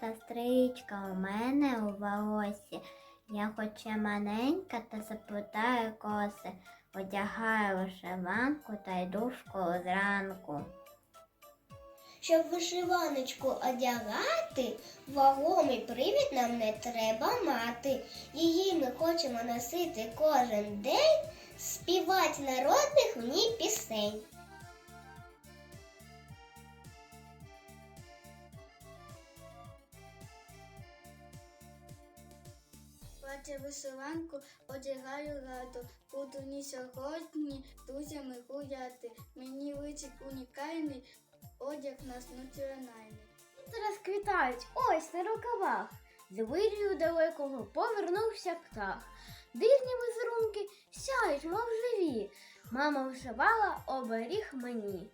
Жовта стрічка у мене у волосі. Я хоч ще маленька, та заплутаю коси, одягаю вишиванку та йду в школу зранку. Щоб вишиваночку одягати, вагомий привід нам не треба мати. Її ми хочемо носити кожен день, співати народних в ній пісень. Плаття вишиванку одягаю радо, буду ні сьогодні друзями гуляти. Мені личить унікальний одяг нас національний. розквітають ось на рукавах. З вирію далекого повернувся птах. Дивні візерунки сяють, мов живі. Мама вишивала оберіг мені.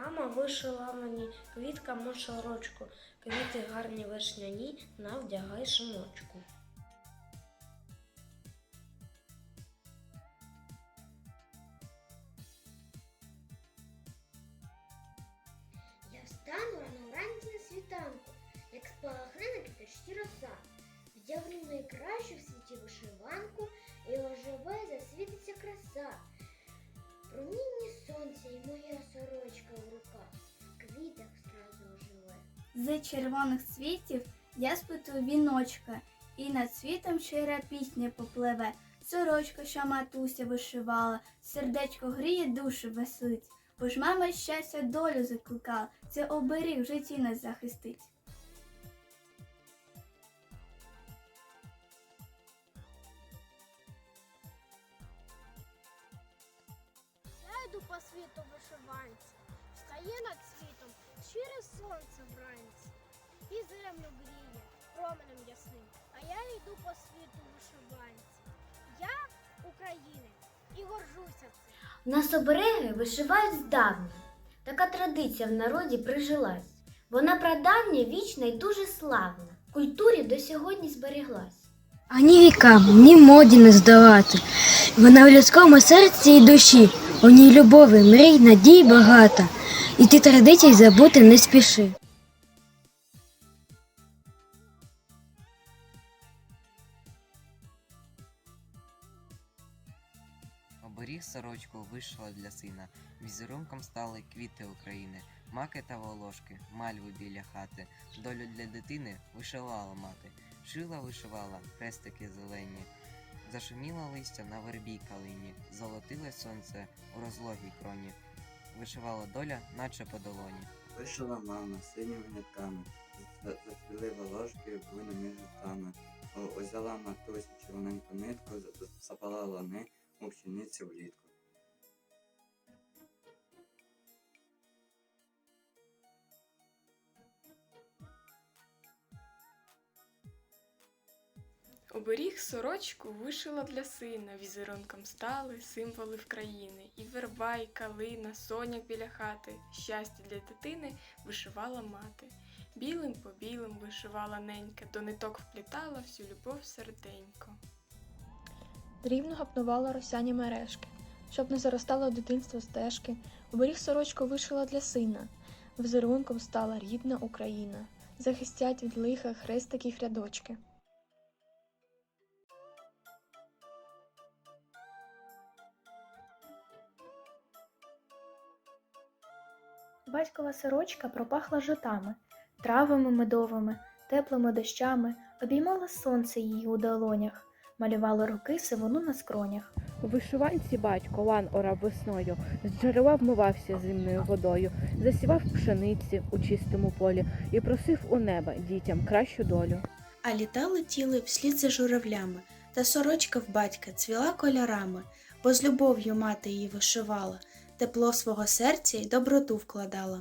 Мама вишила мені квітками шорочку, квіти гарні вишняні, навдягай шиночку. Я встану рано вранці на світанку, як спалахне З червоних цвітів я сплету віночка, і над світом щира пісня попливе. Сорочка, що матуся вишивала, сердечко гріє, душу веселить. Бо ж мама щастя долю закликала, це оберіг в житті нас захистить. Я йду по світу вишиванці, встає над світом щире сонце вранці, і землю гріє променем ясним, а я йду по світу вишиванці. Я українець і горжуся цим. У нас обереги вишивають здавна. Така традиція в народі прижилась. Вона прадавня, вічна і дуже славна. В культурі до сьогодні збереглась. Ані вікам, ні моді не здолати. Вона в людському серці і душі, у ній любові, мрій, надій багато. І ти традицій забути не спіши. Оберіг сорочку вишила для сина. Візерунком стали квіти України, маки та волошки, мальви біля хати. Долю для дитини вишивала мати. Шила вишивала, хрестики зелені. Зашуміло листя на вербій калині, золотиле сонце у розлогій кроні. Вишивала доля, наче по долоні. Вишила мама синіми нитками, за- зацвіли волошки буйними житками. Узяла матуся червоненьку нитку, за- за- запала лани у пшениці влітку. Оберіг сорочку вишила для сина, візерунком стали символи в країни. І верба, і калина, соняк біля хати, щастя для дитини вишивала мати. Білим по білим вишивала ненька, до ниток вплітала всю любов серденько. Дрібно гапнувала росяні мережки, щоб не заростало дитинство стежки. Оберіг сорочку вишила для сина. Візерунком стала рідна Україна. Захистять від лиха хрестики й рядочки. Батькова сорочка пропахла житами, травами медовими, теплими дощами, обіймала сонце її у долонях, малювало руки сивину на скронях. У вишиванці батько лан орав весною, з джерела вмивався зимною водою, засівав пшениці у чистому полі і просив у неба дітям кращу долю. А літа летіли вслід за журавлями, та сорочка в батька цвіла кольорами, бо з любов'ю мати її вишивала, тепло свого серця й доброту вкладала.